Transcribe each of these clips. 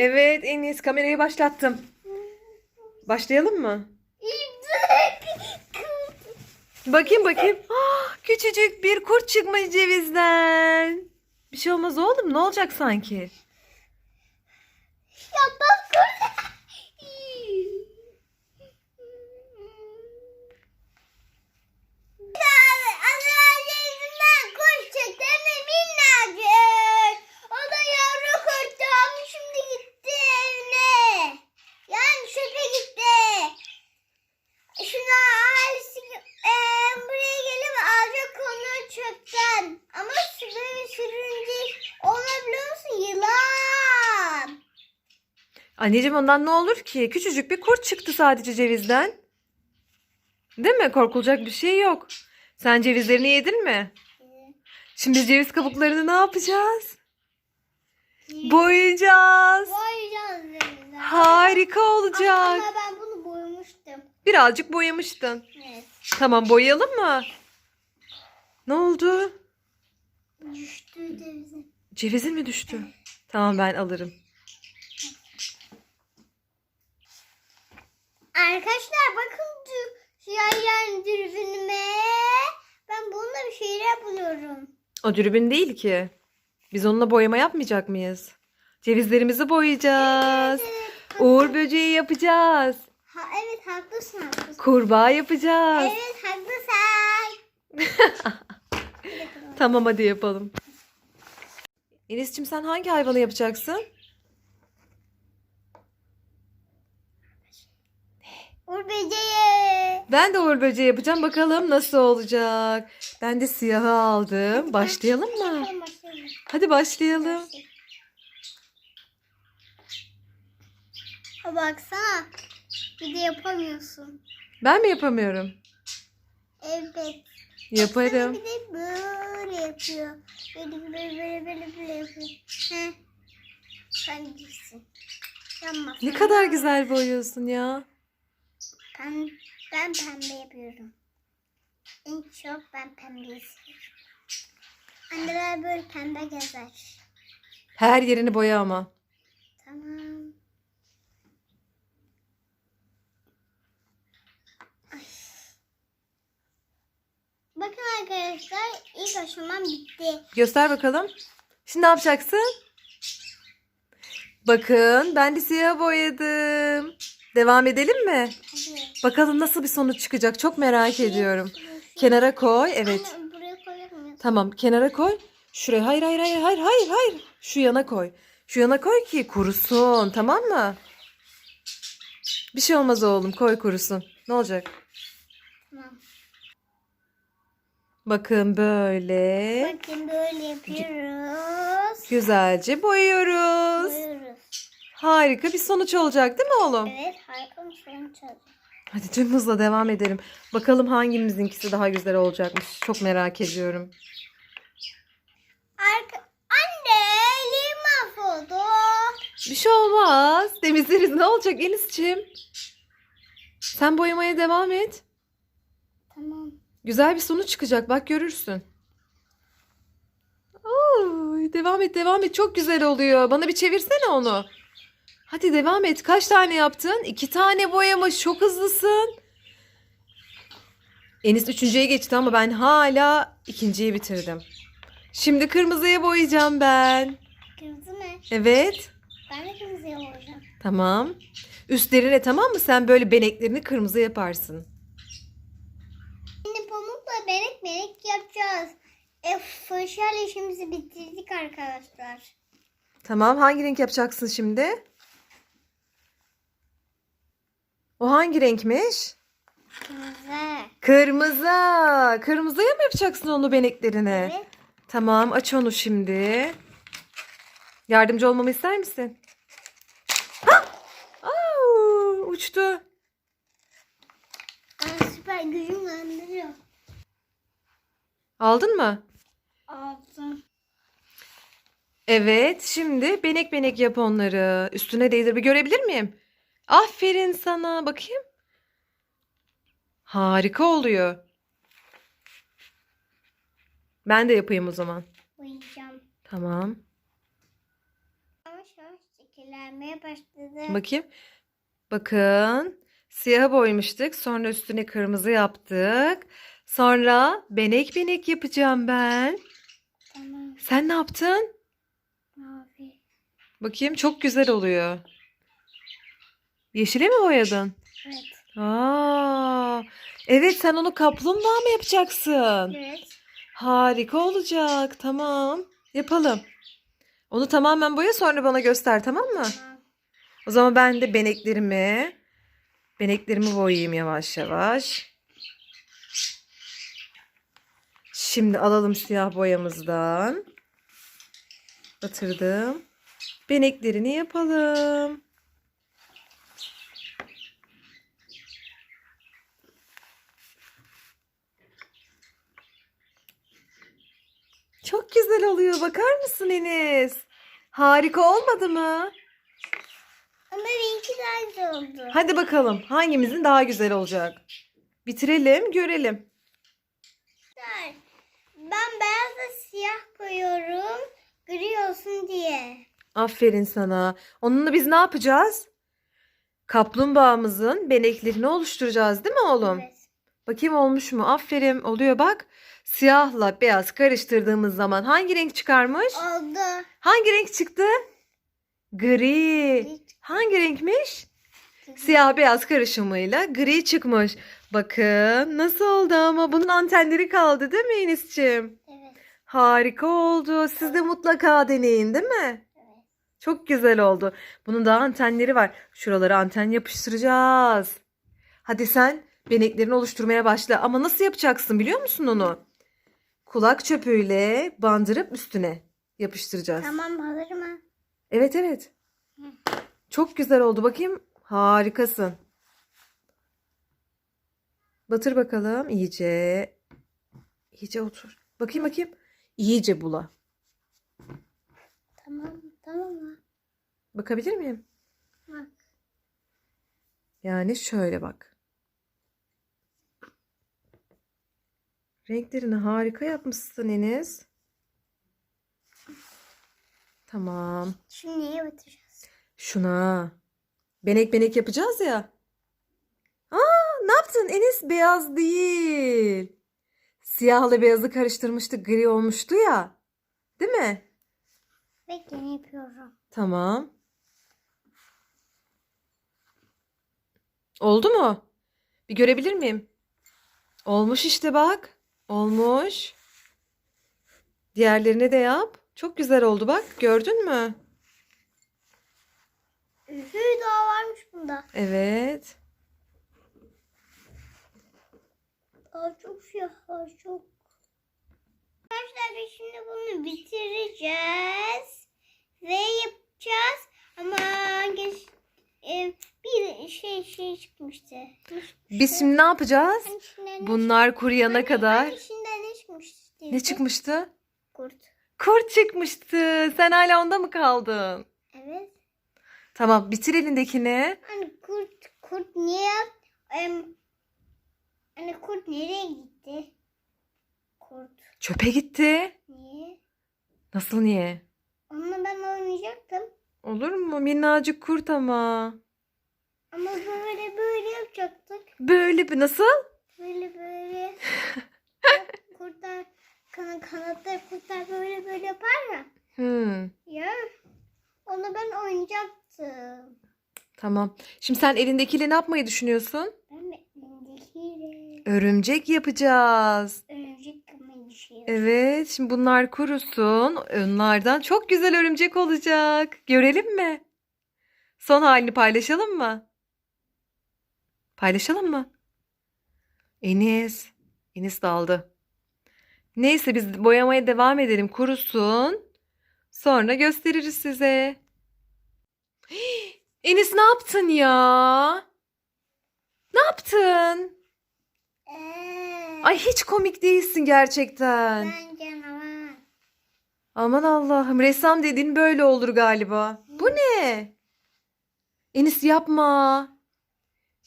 Evet Enis kamerayı başlattım. Başlayalım mı? Bakayım bakayım. Ah, küçücük bir kurt çıkmış cevizden. Bir şey olmaz oğlum ne olacak sanki? Ya bak Anneannesinden kuş çıktı mi minnacık. O da yavru kurttu ama şimdi gitti evine. Yani çöpe gitti. Şuna ailesi e, buraya gelip alacak onu çöpten. Ama böyle sürünce olabiliyor musun? Yılan. Anneciğim ondan ne olur ki? Küçücük bir kurt çıktı sadece cevizden. Değil mi? Korkulacak bir şey yok. Sen cevizlerini yedin mi? Şimdi ceviz kabuklarını ne yapacağız? Boyayacağız. Boyayacağız dedi. Harika olacak. Ama ben bunu boyamıştım. Birazcık boyamıştın. Evet. Tamam boyayalım mı? Ne oldu? Düştü devize. Cevizin mi düştü? Tamam ben alırım. Arkadaşlar bakın yayan dürbünüme. Ben bununla bir şeyler buluyorum. O dürbün değil ki. Biz onunla boyama yapmayacak mıyız? Cevizlerimizi boyayacağız. Evet, Uğur böceği yapacağız. ha, evet haklısın haklısın. Kurbağa yapacağız. Evet haklısın. Tamam hadi yapalım. Enis'cim sen hangi hayvanı yapacaksın? Uğur böceği. Ben de uğur böceği yapacağım. Bakalım nasıl olacak. Ben de siyahı aldım. Başlayalım mı? Hadi başlayalım. Baksana. Bir de yapamıyorsun. Ben mi yapamıyorum? Evet. Yaparım. Bir de böyle yapıyor. Böyle böyle böyle böyle, böyle yapıyor. Heh. Sen gitsin. Ne kadar güzel boyuyorsun ya. Ben, ben pembe yapıyorum. En çok ben pembeyi seviyorum. Anneler böyle pembe gezer. Her yerini boya ama. Tamam. Ay. Bakın arkadaşlar ilk aşamam bitti. Göster bakalım. Şimdi ne yapacaksın? Bakın ben de siyah boyadım. Devam edelim mi? Bakalım nasıl bir sonuç çıkacak. Çok merak ediyorum. Kenara koy. Evet. Anne, buraya? Tamam kenara koy. Şuraya hayır hayır hayır hayır hayır hayır. Şu yana koy. Şu yana koy ki kurusun tamam mı? Bir şey olmaz oğlum koy kurusun. Ne olacak? Tamam. Bakın böyle Bakın böyle yapıyoruz. güzelce boyuyoruz. Harika bir sonuç olacak değil mi oğlum? Evet harika bir sonuç oldu. Hadi tüm hızla devam edelim. Bakalım hangimizinkisi daha güzel olacakmış. Çok merak ediyorum. Arka... Anne elim mahvoldu. Bir şey olmaz. Temizleriz ne olacak Enis'ciğim? Sen boyamaya devam et. Tamam. Güzel bir sonuç çıkacak bak görürsün. Oy, devam et devam et çok güzel oluyor. Bana bir çevirsene onu. Hadi devam et. Kaç tane yaptın? İki tane boyamış. Çok hızlısın. Enis üçüncüye geçti ama ben hala ikinciyi bitirdim. Şimdi kırmızıya boyayacağım ben. Kırmızı mı? Evet. Ben de kırmızıya olacağım. Tamam. Üstlerine tamam mı? Sen böyle beneklerini kırmızı yaparsın. Şimdi pamukla benek benek yapacağız. E, fırçayla işimizi bitirdik arkadaşlar. Tamam. Hangi renk yapacaksın şimdi? O hangi renkmiş? Kırmızı. Kırmızı. Kırmızıya mı yapacaksın onu beneklerine? Evet. Tamam. Aç onu şimdi. Yardımcı olmamı ister misin? Hah! Au, uçtu. Ben süper gücüm gönderiyor. Aldın mı? Aldım. Evet. Şimdi benek benek yap onları. Üstüne değdir. Bir görebilir miyim? Aferin sana. Bakayım. Harika oluyor. Ben de yapayım o zaman. Uyuyacağım. Tamam. Yavaş. Kirlenmeye başladı. Bakayım. Bakın. Siyaha boyamıştık. Sonra üstüne kırmızı yaptık. Sonra benek benek yapacağım ben. Tamam. Sen ne yaptın? Mavi. Bakayım çok güzel oluyor. Yeşile mi boyadın? Evet. Aa, evet sen onu kaplumbağa mı yapacaksın? Evet. Harika olacak. Tamam. Yapalım. Onu tamamen boya sonra bana göster tamam mı? Tamam. O zaman ben de beneklerimi beneklerimi boyayayım yavaş yavaş. Şimdi alalım siyah boyamızdan. Batırdım. Beneklerini yapalım. Çok güzel oluyor. Bakar mısın Enes? Harika olmadı mı? Ama benimki daha güzel oldu. Hadi bakalım hangimizin daha güzel olacak? Bitirelim, görelim. Ben beyazla siyah koyuyorum. Gri olsun diye. Aferin sana. Onunla biz ne yapacağız? Kaplumbağamızın beneklerini oluşturacağız, değil mi oğlum? Evet. Bakayım olmuş mu? Aferin, oluyor bak. Siyahla beyaz karıştırdığımız zaman hangi renk çıkarmış? Oldu. Hangi renk çıktı? Gri. Hangi renkmiş? Siyah beyaz karışımıyla gri çıkmış. Bakın nasıl oldu ama bunun antenleri kaldı değil mi Enis'ciğim? Evet. Harika oldu. Siz de mutlaka deneyin değil mi? Evet. Çok güzel oldu. Bunun daha antenleri var. Şuralara anten yapıştıracağız. Hadi sen beneklerini oluşturmaya başla. Ama nasıl yapacaksın biliyor musun onu? Kulak çöpüyle bandırıp üstüne yapıştıracağız. Tamam hazır mı? Evet evet. Çok güzel oldu. Bakayım. Harikasın. Batır bakalım. iyice. İyice otur. Bakayım bakayım. İyice bula. Tamam. Tamam mı? Bakabilir miyim? Bak. Yani şöyle bak. Renklerini harika yapmışsın Enes. Tamam. Şimdi neye batıracağız? Şuna. Benek benek yapacağız ya. Aa, ne yaptın? Enes beyaz değil. Siyahla beyazı karıştırmıştık. Gri olmuştu ya. Değil mi? Bekle ne yapıyorum? Tamam. Oldu mu? Bir görebilir miyim? Olmuş işte bak. Olmuş. Diğerlerine de yap. Çok güzel oldu bak. Gördün mü? Üfü daha varmış bunda. Evet. Daha çok siyah var çok. Arkadaşlar şimdi bunu bitireceğiz. Ve yapacağız. Ama geç, e, bir şey şey çıkmıştı. Çıkmıştı? Biz şimdi ne yapacağız? Hani içinden ne Bunlar kuruyana Anne, kadar. anne, içinden ne çıkmıştı? Ne çıkmıştı? Kurt. Kurt çıkmıştı. Sen hala onda mı kaldın? Evet. Tamam bitir elindekini. Hani kurt kurt niye em, hani kurt nereye gitti? Kurt Çöpe gitti. niye? Nasıl niye? Onunla ben oynayacaktım. Olur mu? Minnacık kurt ama. Ama böyle böyle yapacaktık. Böyle bir nasıl? Böyle böyle. kurtlar kana, kanatları kurtlar böyle böyle yapar ya. Hmm, Ya. Onu ben oynayacaktım. tamam. Şimdi sen elindekiyle ne yapmayı düşünüyorsun? Ben de elimdekiyle Örümcek yapacağız. Evet, şimdi bunlar kurusun. Onlardan çok güzel örümcek olacak. Görelim mi? Son halini paylaşalım mı? Paylaşalım mı? Enis. Enis daldı. Neyse biz boyamaya devam edelim. Kurusun. Sonra gösteririz size. Enis ne yaptın ya? Ne yaptın? Ee, Ay hiç komik değilsin gerçekten. ben canavar. Aman Allah'ım ressam dediğin böyle olur galiba. Bu ne? Enis yapma.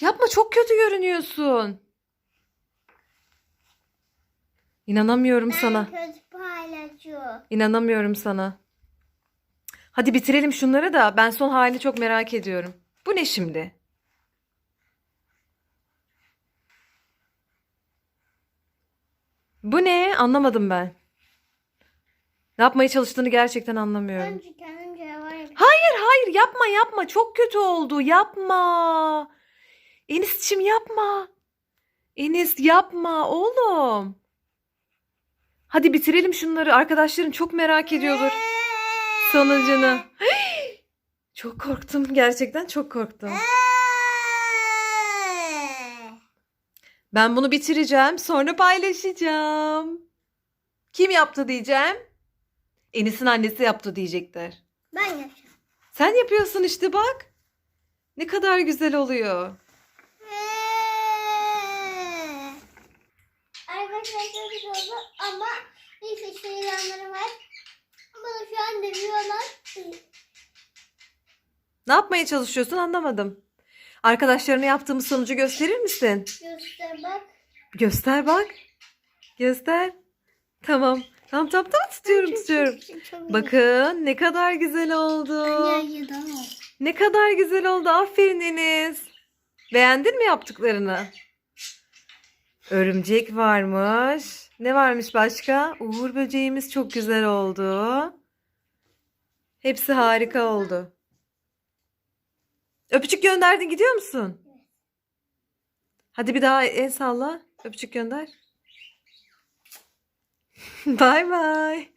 Yapma çok kötü görünüyorsun. İnanamıyorum Ben sana. kötü paylaşıyor. İnanamıyorum sana. Hadi bitirelim şunları da ben son halini çok merak ediyorum. Bu ne şimdi? Bu ne? Anlamadım ben. Ne yapmaya çalıştığını gerçekten anlamıyorum. Önce kendimce var ya. Hayır hayır yapma yapma çok kötü oldu yapma. Enis'cim yapma. Enis yapma oğlum. Hadi bitirelim şunları arkadaşların çok merak ediyordur sonucunu. Çok korktum gerçekten çok korktum. Ben bunu bitireceğim sonra paylaşacağım. Kim yaptı diyeceğim. Enis'in annesi yaptı diyecekler. Ben yapacağım. Sen yapıyorsun işte bak. Ne kadar güzel oluyor. Arkadaşlar çok güzel oldu ama bir sürü yanları var. Bana şu an demiyorlar. Ne yapmaya çalışıyorsun anlamadım. Arkadaşlarına yaptığımız sonucu gösterir misin? Göster bak. Göster bak. Göster. Tamam. Tamam tamam tamam tutuyorum tutuyorum. Bakın ne kadar güzel oldu. Ne kadar güzel oldu. Aferin Deniz. Beğendin mi yaptıklarını? Örümcek varmış. Ne varmış başka? Uğur böceğimiz çok güzel oldu. Hepsi harika oldu. Öpücük gönderdin gidiyor musun? Hadi bir daha el salla. Öpücük gönder. Bay bay.